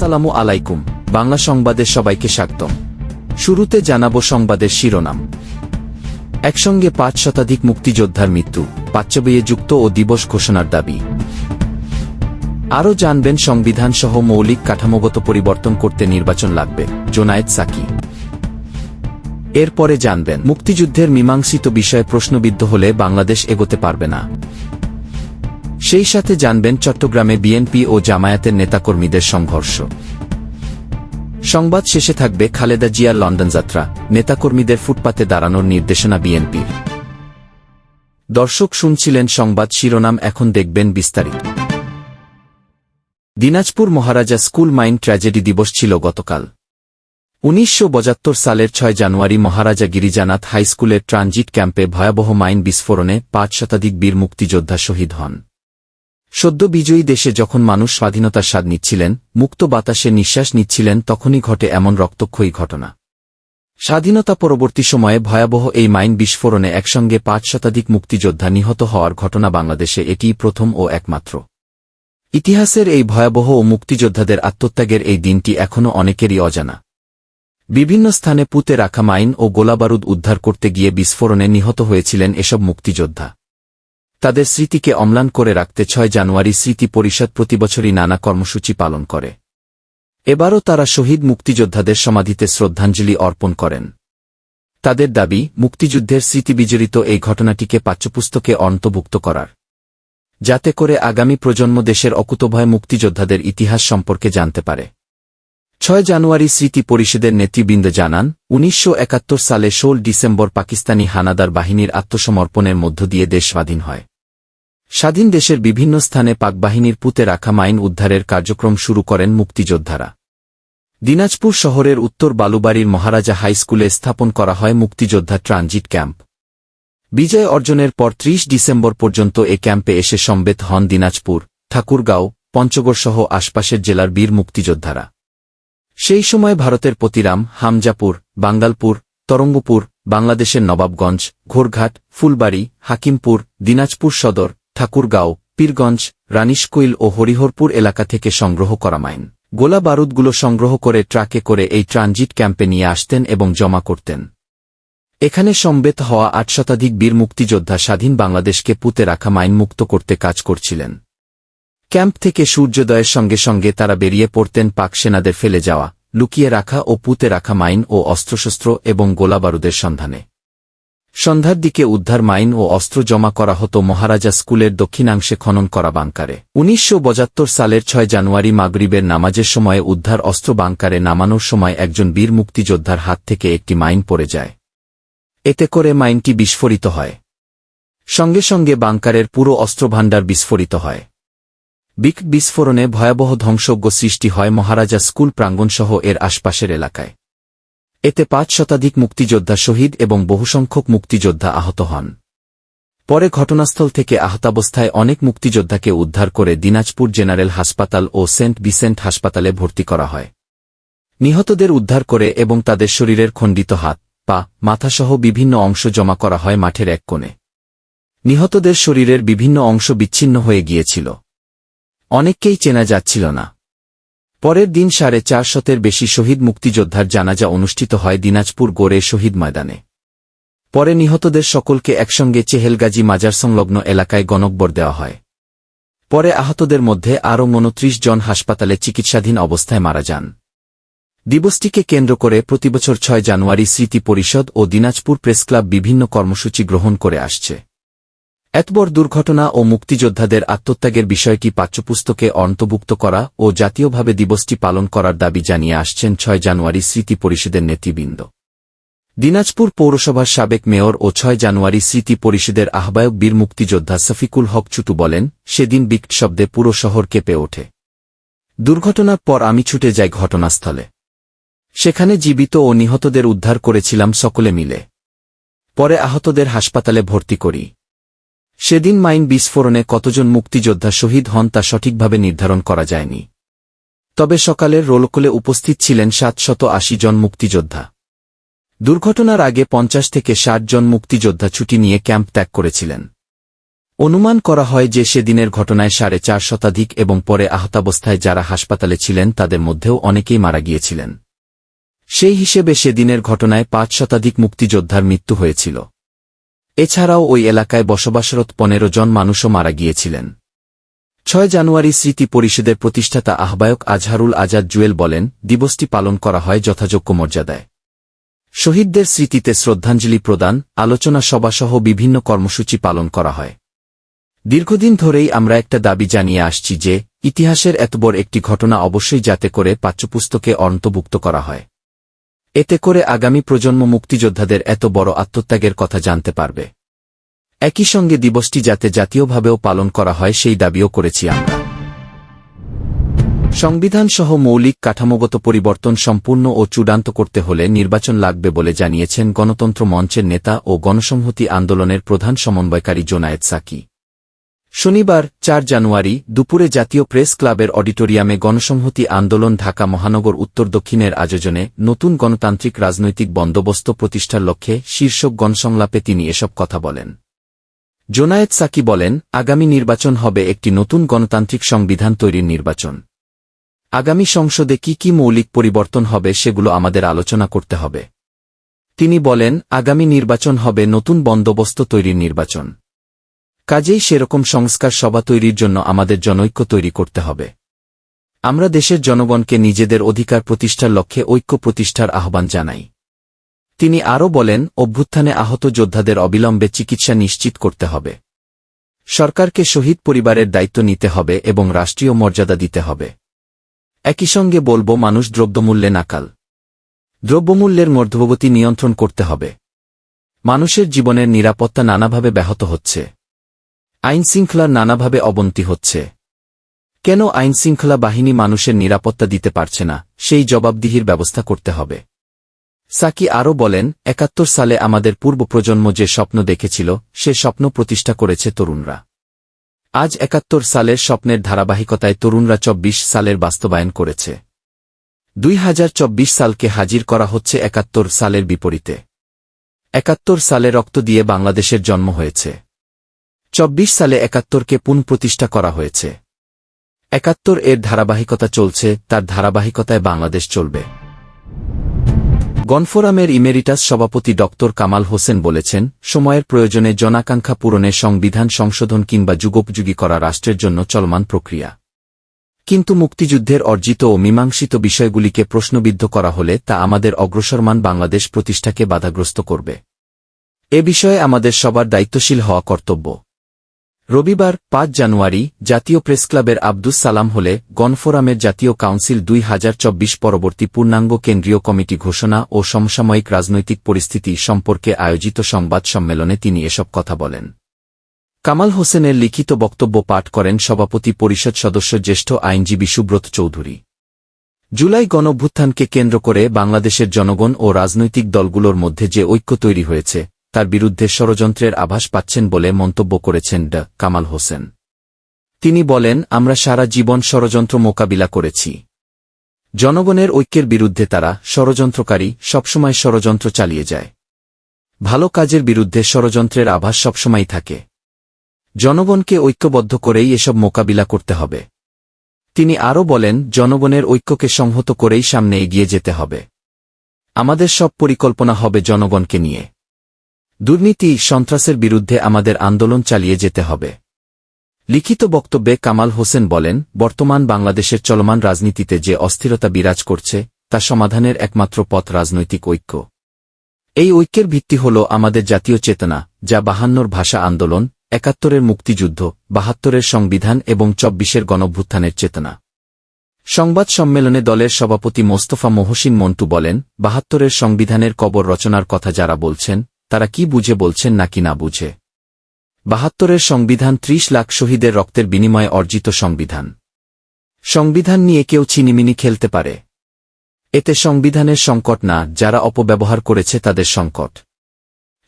আসসালামু আলাইকুম, বাংলা সংবাদে সবাইকে স্বাগতম। শুরুতে জানাব সংবাদের শিরোনাম। একসঙ্গে পাঁচ শতাধিক মুক্তিযোদ্ধার মৃত্যু পাচ্যবইয়ে যুক্ত ও দিবস ঘোষণার দাবি। আরও জানবেন সংবিধান সহ মৌলিক কাঠামোগত পরিবর্তন করতে নির্বাচন লাগবে, জোনায়েদ সাকি। এরপরে জানবেন, মুক্তিযুদ্ধের মীমাংসিত বিষয়ে প্রশ্নবিদ্ধ হলে বাংলাদেশ এগোতে পারবে না। সেই সাথে জানবেন চট্টগ্রামে বিএনপি ও জামায়াতের নেতাকর্মীদের সংঘর্ষ। সংবাদ শেষে থাকবে খালেদা জিয়ার লন্ডন যাত্রা, নেতাকর্মীদের ফুটপাতে দাঁড়ানোর নির্দেশনা বিএনপির। দর্শক শুনছিলেন সংবাদ শিরোনাম, এখন দেখবেন বিস্তারিত। Dinajpur Maharaja school mine tragedy দিবস ছিল গতকাল। উনিশশো পঁচাত্তর সালের ছয় জানুয়ারি মহারাজা গিরিজানাথ হাইস্কুলের ট্রানজিট ক্যাম্পে ভয়াবহ মাইন বিস্ফোরণে পাঁচ শতাধিক বীর মুক্তিযোদ্ধা শহীদ হন। সদ্য বিজয়ী দেশে যখন মানুষ স্বাধীনতার স্বাদ নিচ্ছিলেন, মুক্ত বাতাসে নিঃশ্বাস নিচ্ছিলেন, তখনই ঘটে এমন রক্তক্ষয়ী ঘটনা। স্বাধীনতা পরবর্তী সময়ে ভয়াবহ এই মাইন বিস্ফোরণে একসঙ্গে পাঁচ শতাধিক মুক্তিযোদ্ধা নিহত হওয়ার ঘটনা বাংলাদেশে এটিই প্রথম ও একমাত্র। ইতিহাসের এই ভয়াবহ ও মুক্তিযোদ্ধাদের আত্মত্যাগের এই দিনটি এখনও অনেকেরই অজানা। বিভিন্ন স্থানে পুঁতে রাখা মাইন ও গোলাবারুদ উদ্ধার করতে গিয়ে বিস্ফোরণে নিহত হয়েছিলেন এসব মুক্তিযোদ্ধা। তাদের স্মৃতিকে অম্লান করে রাখতে ছয় জানুয়ারি স্মৃতি পরিষদ প্রতিবছরই নানা কর্মসূচি পালন করে। এবারও তারা শহীদ মুক্তিযোদ্ধাদের সমাধিতে শ্রদ্ধাঞ্জলি অর্পণ করেন। তাদের দাবি, মুক্তিযুদ্ধের স্মৃতিবিজড়িত এই ঘটনাটিকে পাঠ্যপুস্তকে অন্তর্ভুক্ত করার। যাতে করে আগামী প্রজন্ম দেশের অকুতভয় মুক্তিযোদ্ধাদের ইতিহাস সম্পর্কে জানতে পারে। ছয় জানুয়ারি স্মৃতি পরিষদের নেতৃবৃন্দ জানান, উনিশশো একাত্তর সালে ষোল ডিসেম্বর পাকিস্তানি হানাদার বাহিনীর আত্মসমর্পণের মধ্য দিয়ে দেশ স্বাধীন হয়। স্বাধীন দেশের বিভিন্ন স্থানে পাকবাহিনীর পুঁতে রাখা মাইন উদ্ধারের কার্যক্রম শুরু করেন মুক্তিযোদ্ধারা। দিনাজপুর শহরের উত্তর বালুবাড়ির মহারাজা হাইস্কুলে স্থাপন করা হয় মুক্তিযোদ্ধা ট্রানজিট ক্যাম্প। বিজয় অর্জনের পর ত্রিশ ডিসেম্বর পর্যন্ত এ ক্যাম্পে এসে সম্বেত হন দিনাজপুর, ঠাকুরগাঁও, পঞ্চগড়সহ আশপাশের জেলার বীর মুক্তিযোদ্ধারা। সেই সময় ভারতের পতিরাম, হামজাপুর, বাঙ্গালপুর, তরঙ্গপুর, বাংলাদেশের নবাবগঞ্জ, ঘোরঘাট, ফুলবাড়ি, হাকিমপুর, দিনাজপুর সদর ঠাকুরগাঁও, পীরগঞ্জ, রানিশকুইল ও হরিহরপুর এলাকা থেকে সংগ্রহ করা মাইন। গোলা বারুদগুলো সংগ্রহ করে ট্রাকে করে এই ট্রানজিট ক্যাম্পে নিয়ে আসতেন এবং জমা করতেন। এখানে সম্বেত হওয়া আট শতাধিক বীর মুক্তিযোদ্ধা স্বাধীন বাংলাদেশকে পুঁতে রাখা মাইন মুক্ত করতে কাজ করছিলেন। ক্যাম্প থেকে সূর্যোদয়ের সঙ্গে সঙ্গে তারা বেরিয়ে পড়তেন পাক সেনাদের ফেলে যাওয়া, লুকিয়ে রাখা ও পুঁতে রাখা মাইন ও অস্ত্রশস্ত্র এবং গোলাবারুদের সন্ধানে। সন্ধ্যার দিকে উদ্ধার মাইন ও অস্ত্র জমা করা হতো মহারাজা স্কুলের দক্ষিণাংশে খনন করা বাংকারে। উনিশশো সালের ছয় জানুয়ারি মাগরিবের নামাজের সময়ে উদ্ধার অস্ত্র বাংকারে নামানোর সময় একজন বীর মুক্তিযোদ্ধার হাত থেকে একটি মাইন পড়ে যায়। এতে করে মাইনটি বিস্ফোরিত হয়। সঙ্গে সঙ্গে বাংকারের পুরো অস্ত্রভাণ্ডার বিস্ফোরিত হয়। বিক বিস্ফোরণে ভয়াবহ ধ্বংসজ্ঞ সৃষ্টি হয় মহারাজা স্কুল প্রাঙ্গণসহ এর আশপাশের এলাকায়। এতে পাঁচ শতাধিক মুক্তিযোদ্ধা শহীদ এবং বহুসংখ্যক মুক্তিযোদ্ধা আহত হন। পরে ঘটনাস্থল থেকে আহতাবস্থায় অনেক মুক্তিযোদ্ধাকে উদ্ধার করে দিনাজপুর জেনারেল হাসপাতাল ও সেন্ট বিসেন্ট হাসপাতালে ভর্তি করা হয়। নিহতদের উদ্ধার করে এবং তাদের শরীরের খণ্ডিত হাত, পা, মাথাসহ বিভিন্ন অংশ জমা করা হয় মাঠের এক কোণে। নিহতদের শরীরের বিভিন্ন অংশ বিচ্ছিন্ন হয়ে গিয়েছিল। অনেককেই চেনা যাচ্ছিল না। পরের দিন সাড়ে চার শতের বেশি শহীদ মুক্তিযোদ্ধার জানাজা অনুষ্ঠিত হয় দিনাজপুর গোড়ে শহীদ ময়দানে। পরে নিহতদের সকলকে একসঙ্গে চেহেলগাজী মাজার সংলগ্ন এলাকায় গণকবর দেওয়া হয়। পরে আহতদের মধ্যে আরও উনত্রিশ জন হাসপাতালে চিকিৎসাধীন অবস্থায় মারা যান। দিবসটিকে কেন্দ্র করে প্রতিবছর ছয় জানুয়ারি স্মৃতি পরিষদ ও দিনাজপুর প্রেসক্লাব বিভিন্ন কর্মসূচি গ্রহণ করে আসছে। এতবর দুর্ঘটনা ও মুক্তিযোদ্ধাদের আত্মত্যাগের বিষয়টি পাঠ্যপুস্তকে অন্তর্ভুক্ত করা ও জাতীয়ভাবে দিবসটি পালন করার দাবি জানিয়ে আসছেন ছয় জানুয়ারি স্মৃতি পরিষদের নেতৃবৃন্দ। দিনাজপুর পৌরসভার সাবেক মেয়র ও ছয় জানুয়ারি স্মৃতি পরিষদের আহ্বায়ক বীর মুক্তিযোদ্ধা সফিকুল হক চুটু বলেন, সেদিন বিক্ট শব্দে পুরো শহর কেঁপে ওঠে। দুর্ঘটনার পর আমি ছুটে যাই ঘটনাস্থলে। সেখানে জীবিত ও নিহতদের উদ্ধার করেছিলাম সকলে মিলে। পরে আহতদের হাসপাতালে ভর্তি করি। সেদিন মাইন বিস্ফোরণে কতজন মুক্তিযোদ্ধা শহীদ হন তা সঠিকভাবে নির্ধারণ করা যায়নি। তবে সকালের রোলকলে উপস্থিত ছিলেন সাতশত আশি জন মুক্তিযোদ্ধা। দুর্ঘটনার আগে পঞ্চাশ থেকে ষাট জন মুক্তিযোদ্ধা ছুটি নিয়ে ক্যাম্প ত্যাগ করেছিলেন। অনুমান করা হয় যে সেদিনের ঘটনায় সাড়ে চার শতাধিক এবং পরে আহতাবস্থায় যারা হাসপাতালে ছিলেন তাদের মধ্যেও অনেকেই মারা গিয়েছিলেন। সেই হিসেবে সেদিনের ঘটনায় পাঁচ শতাধিক মুক্তিযোদ্ধার মৃত্যু হয়েছিল। এছাড়াও ওই এলাকায় বসবাসরত পনেরো জন মানুষও মারা গিয়েছিলেন। ছয় জানুয়ারি স্মৃতি পরিষদের প্রতিষ্ঠাতা আহ্বায়ক আজহারুল আজাদ জুয়েল বলেন, দিবসটি পালন করা হয় যথাযোগ্য মর্যাদায়। শহীদদের স্মৃতিতে শ্রদ্ধাঞ্জলি প্রদান, আলোচনা সভাসহ বিভিন্ন কর্মসূচি পালন করা হয়। দীর্ঘদিন ধরেই আমরা একটা দাবি জানিয়ে আসছি যে, ইতিহাসের এত বড় একটি ঘটনা অবশ্যই যাতে করে পাঠ্যপুস্তকে অন্তর্ভুক্ত করা হয়। এতে করে আগামী প্রজন্ম মুক্তিযোদ্ধাদের এত বড় আত্মত্যাগের কথা জানতে পারবে। একই সঙ্গে দিবসটি যাতে জাতীয়ভাবেও পালন করা হয় সেই দাবিও করেছি আমরা। সংবিধান সহ মৌলিক কাঠামোগত পরিবর্তন সম্পূর্ণ ও চূড়ান্ত করতে হলে নির্বাচন লাগবে বলে জানিয়েছেন গণতন্ত্র মঞ্চের নেতা ও গণসংহতি আন্দোলনের প্রধান সমন্বয়কারী জোনায়েদ সাকি। শনিবার, চার জানুয়ারি, দুপুরে জাতীয় প্রেস ক্লাবের অডিটোরিয়ামে গণসংহতি আন্দোলন ঢাকা মহানগর উত্তর দক্ষিণের আয়োজনে নতুন গণতান্ত্রিক রাজনৈতিক বন্দোবস্ত প্রতিষ্ঠার লক্ষ্যে শীর্ষক গণসংলাপে তিনি এসব কথা বলেন। জোনায়েদ সাকি বলেন, আগামী নির্বাচন হবে একটি নতুন গণতান্ত্রিক সংবিধান তৈরির নির্বাচন। আগামী সংসদে কি কি মৌলিক পরিবর্তন হবে সেগুলো আমাদের আলোচনা করতে হবে। তিনি বলেন, আগামী নির্বাচন হবে নতুন বন্দোবস্ত তৈরির নির্বাচন। কাজেই সেরকম সংস্কার সভা তৈরির জন্য আমাদের জনৈক্য তৈরি করতে হবে। আমরা দেশের জনগণকে নিজেদের অধিকার প্রতিষ্ঠার লক্ষ্যে ঐক্য প্রতিষ্ঠার আহ্বান জানাই। তিনি আরও বলেন, অভ্যুত্থানে আহত যোদ্ধাদের অবিলম্বে চিকিৎসা নিশ্চিত করতে হবে। সরকারকে শহীদ পরিবারের দায়িত্ব নিতে হবে এবং রাষ্ট্রীয় মর্যাদা দিতে হবে। একই সঙ্গে বলব, মানুষ দ্রব্যমূল্যে নাকাল। দ্রব্যমূল্যের মধ্যবতী নিয়ন্ত্রণ করতে হবে। মানুষের জীবনের নিরাপত্তা নানাভাবে ব্যাহত হচ্ছে। আইনশৃঙ্খলার নানাভাবে অবনতি হচ্ছে। কেন আইনশৃঙ্খলা বাহিনী মানুষের নিরাপত্তা দিতে পারছে না, সেই জবাবদিহির ব্যবস্থা করতে হবে। সাকি আরও বলেন, একাত্তর সালে আমাদের পূর্ব প্রজন্ম যে স্বপ্ন দেখেছিল, সে স্বপ্ন প্রতিষ্ঠা করেছে তরুণরা। আজ একাত্তর সালের স্বপ্নের ধারাবাহিকতায় তরুণরা চব্বিশ সালের বাস্তবায়ন করেছে। দুই হাজার চব্বিশ সালকে হাজির করা হচ্ছে একাত্তর সালের বিপরীতে। একাত্তর সালে রক্ত দিয়ে বাংলাদেশের জন্ম হয়েছে। চব্বিশ সালে একাত্তরকে পুনঃপ্রতিষ্ঠা করা হয়েছে। একাত্তর এর ধারাবাহিকতা চলছে, তার ধারাবাহিকতায় বাংলাদেশ চলবে। গণফোরামের ইমেরিটাস সভাপতি ড. কামাল হোসেন বলেছেন, সময়ের প্রয়োজনে জনাকাঙ্ক্ষা পূরণে সংবিধান সংশোধন কিংবা যুগোপযোগী করা রাষ্ট্রের জন্য চলমান প্রক্রিয়া। কিন্তু মুক্তিযুদ্ধের অর্জিত ও মীমাংসিত বিষয়গুলিকে প্রশ্নবিদ্ধ করা হলে তা আমাদের অগ্রসরমান বাংলাদেশ প্রতিষ্ঠাকে বাধাগ্রস্ত করবে। এ বিষয়ে আমাদের সবার দায়িত্বশীল হওয়া কর্তব্য। রবিবার, পাঁচ জানুয়ারি, জাতীয় প্রেসক্লাবের আব্দুস সালাম হলে গণফোরামের জাতীয় কাউন্সিল দুই হাজার চব্বিশ পরবর্তী পূর্ণাঙ্গ কেন্দ্রীয় কমিটি ঘোষণা ও সমসাময়িক রাজনৈতিক পরিস্থিতি সম্পর্কে আয়োজিত সংবাদ সম্মেলনে তিনি এসব কথা বলেন। কামাল হোসেনের লিখিত বক্তব্য পাঠ করেন সভাপতি পরিষদ সদস্য জ্যেষ্ঠ আইনজীবী সুব্রত চৌধুরী। জুলাই গণভ্যুত্থানকে কেন্দ্র করে বাংলাদেশের জনগণ ও রাজনৈতিক দলগুলোর মধ্যে যে ঐক্য তৈরি হয়েছে তার বিরুদ্ধে ষড়যন্ত্রের আভাস পাচ্ছেন বলে মন্তব্য করেছেন ড. কামাল হোসেন। তিনি বলেন, আমরা সারা জীবন ষড়যন্ত্র মোকাবিলা করেছি। জনগণের ঐক্যের বিরুদ্ধে তারা ষড়যন্ত্রকারী সবসময় ষড়যন্ত্র চালিয়ে যায়। ভালো কাজের বিরুদ্ধে ষড়যন্ত্রের আভাস সবসময় থাকে। জনগণকে ঐক্যবদ্ধ করেই এসব মোকাবিলা করতে হবে। তিনি আরও বলেন, জনগণের ঐক্যকে সংহত করেই সামনে এগিয়ে যেতে হবে। আমাদের সব পরিকল্পনা হবে জনগণকে নিয়ে। দুর্নীতি সন্ত্রাসের বিরুদ্ধে আমাদের আন্দোলন চালিয়ে যেতে হবে। লিখিত বক্তব্যে কামাল হোসেন বলেন, বর্তমান বাংলাদেশের চলমান রাজনীতিতে যে অস্থিরতা বিরাজ করছে, তা সমাধানের একমাত্র পথ রাজনৈতিক ঐক্য। এই ঐক্যের ভিত্তি হল আমাদের জাতীয় চেতনা, যা বাহান্নর ভাষা আন্দোলন, একাত্তরের মুক্তিযুদ্ধ, বাহাত্তরের সংবিধান এবং চব্বিশের গণভ্যুত্থানের চেতনা। সংবাদ সম্মেলনে দলের সভাপতি মোস্তফা মহসিন মন্টু বলেন, বাহাত্তরের সংবিধানের কবর রচনার কথা যারা বলছেন তারা কি বুঝে বলছেন নাকি না বুঝে? বাহাত্তরের সংবিধান ত্রিশ লাখ শহীদের রক্তের বিনিময়ে অর্জিত সংবিধান। সংবিধান নিয়ে কেউ চিনিমিনি খেলতে পারে। এতে সংবিধানের সংকট না, যারা অপব্যবহার করেছে তাদের সংকট।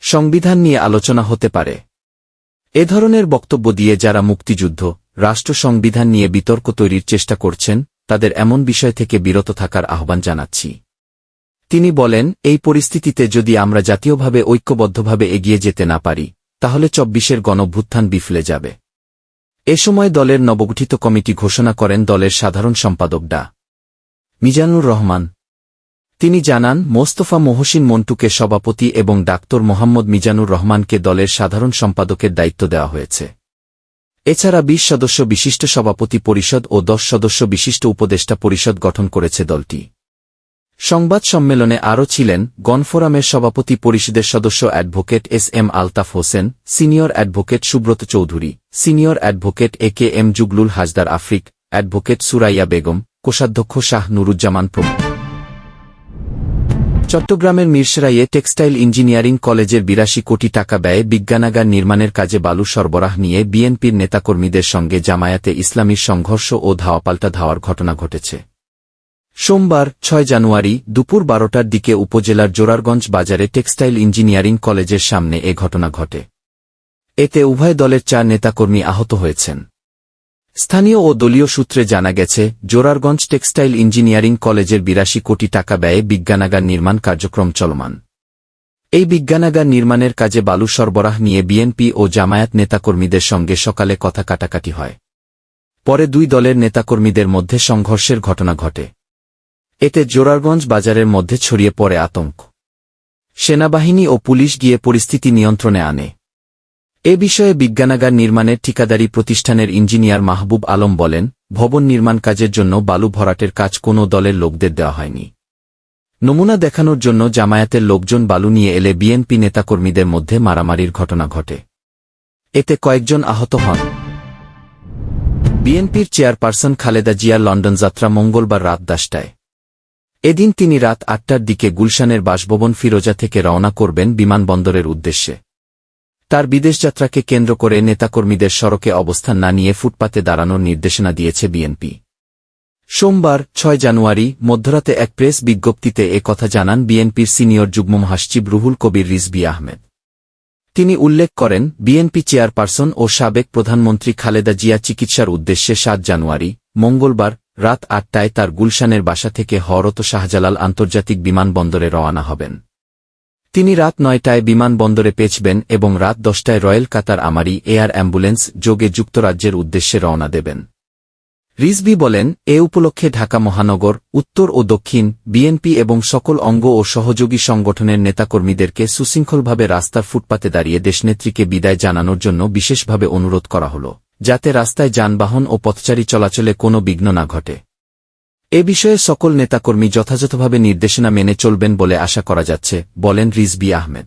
সংবিধান নিয়ে আলোচনা হতে পারে। এ ধরনের বক্তব্য দিয়ে যারা মুক্তিযুদ্ধ, রাষ্ট্র সংবিধান নিয়ে বিতর্ক তৈরির চেষ্টা করছেন, তাদের এমন বিষয় থেকে বিরত থাকার আহ্বান জানাচ্ছি। তিনি বলেন, এই পরিস্থিতিতে যদি আমরা জাতীয়ভাবে ঐক্যবদ্ধভাবে এগিয়ে যেতে না পারি, তাহলে চব্বিশের গণভ্যুত্থান বিফলে যাবে। এ সময় দলের নবগঠিত কমিটি ঘোষণা করেন দলের সাধারণ সম্পাদক ডা. মিজানুর রহমান। তিনি জানান, মোস্তফা মোহসিন মন্টুকে সভাপতি এবং ডাক্তর মোহাম্মদ মিজানুর রহমানকে দলের সাধারণ সম্পাদকের দায়িত্ব দেওয়া হয়েছে। এছাড়া বিশ সদস্য বিশিষ্ট সভাপতি পরিষদ ও দশ সদস্য বিশিষ্ট উপদেষ্টা পরিষদ গঠন করেছে দলটি। সংবাদ সম্মেলনে আরও ছিলেন গণফোরামের সভাপতি পরিষদের সদস্য advocate S M Altaf Hossain, senior advocate Subrata Chowdhury, senior advocate A K M Jaglul Haidar Afrik, advocate Suraiya Begum, কোষাধ্যক্ষ শাহ নুরুজ্জামান প্রমুখ। চট্টগ্রামের মিরসরাইয়ে টেক্সটাইল ইঞ্জিনিয়ারিং কলেজের বিরাশি কোটি টাকা ব্যয়ে বিজ্ঞানাগার নির্মাণের কাজে বালু সরবরাহ নিয়ে বিএনপির নেতাকর্মীদের সঙ্গে জামায়াতে ইসলামীর সংঘর্ষ ও ধাওয়াপাল্টা ধাওয়ার ঘটনা ঘটেছে। সোমবার, ছয় জানুয়ারি, দুপুর বারোটার দিকে উপজেলার জোরারগঞ্জ বাজারে টেক্সটাইল ইঞ্জিনিয়ারিং কলেজের সামনে এ ঘটনা ঘটে। এতে উভয় দলের চার নেতাকর্মী আহত হয়েছেন। স্থানীয় ও দলীয় সূত্রে জানা গেছে, জোরারগঞ্জ টেক্সটাইল ইঞ্জিনিয়ারিং কলেজের বিরাশি কোটি টাকা ব্যয়ে বিজ্ঞানাগার নির্মাণ কার্যক্রম চলমান। এই বিজ্ঞানাগার নির্মাণের কাজে বালু সরবরাহ নিয়ে বিএনপি ও জামায়াত নেতাকর্মীদের সঙ্গে সকালে কথা কাটাকাটি হয়। পরে দুই দলের নেতাকর্মীদের মধ্যে সংঘর্ষের ঘটনা ঘটে। এতে জোরারগঞ্জ বাজারের মধ্যে ছড়িয়ে পড়ে আতঙ্ক। সেনাবাহিনী ও পুলিশ গিয়ে পরিস্থিতি নিয়ন্ত্রণে আনে। এ বিষয়ে বিজ্ঞানাগার নির্মাণের ঠিকাদারি প্রতিষ্ঠানের ইঞ্জিনিয়ার মাহবুব আলম বলেন, ভবন নির্মাণ কাজের জন্য বালু ভরাটের কাজ কোনো দলের লোকদের দেওয়া হয়নি। নমুনা দেখানোর জন্য জামায়াতের লোকজন বালু নিয়ে এলে বিএনপি নেতাকর্মীদের মধ্যে মারামারির ঘটনা ঘটে। এতে কয়েকজন আহত হন। বিএনপির চেয়ারপারসন খালেদা জিয়ার লন্ডন যাত্রা মঙ্গলবার রাত দশটায়। এদিন তিনি রাত আটটার দিকে গুলশানের বাসভবন ফিরোজা থেকে রওনা করবেন বিমানবন্দরের উদ্দেশ্যে। তার বিদেশযাত্রাকে কেন্দ্র করে নেতাকর্মীদের সড়কে অবস্থান না নিয়ে ফুটপাতে দাঁড়ানোর নির্দেশনা দিয়েছে বিএনপি। সোমবার, ছয় জানুয়ারি, মধ্যরাতে এক প্রেস বিজ্ঞপ্তিতে এ কথা জানান বিএনপির সিনিয়র যুগ্ম মহাসচিব রুহুল কবির রিজবি আহমেদ। তিনি উল্লেখ করেন, বিএনপি চেয়ারপারসন ও সাবেক প্রধানমন্ত্রী খালেদা জিয়া চিকিৎসার উদ্দেশ্যে সাত জানুয়ারি, মঙ্গলবার রাত আটটায় তার গুলশানের বাসা থেকে হরত শাহজালাল আন্তর্জাতিক বিমানবন্দরে রওয়ানা হবেন। তিনি রাত নয়টায় বিমানবন্দরে পেঁচবেন এবং রাত দশটায় রয়্যাল কাতার আমারি এয়ার অ্যাম্বুলেন্স যোগে যুক্তরাজ্যের উদ্দেশ্যে রওনা দেবেন। রিজবি বলেন, এ উপলক্ষে ঢাকা মহানগর, উত্তর ও দক্ষিণ, বিএনপি এবং সকল অঙ্গ ও সহযোগী সংগঠনের নেতাকর্মীদেরকে সুশৃঙ্খলভাবে রাস্তার ফুটপাতে দাঁড়িয়ে দেশনেত্রীকে বিদায় জানানোর জন্য বিশেষভাবে অনুরোধ করা হল। যাতে রাস্তায় যানবাহন ও পথচারী চলাচলে কোনো বিঘ্ন না ঘটে। এ বিষয়ে সকল নেতাকর্মী যথাযথভাবে নির্দেশনা মেনে চলবেন বলে আশা করা যাচ্ছে, বলেন রিজবি আহমেদ।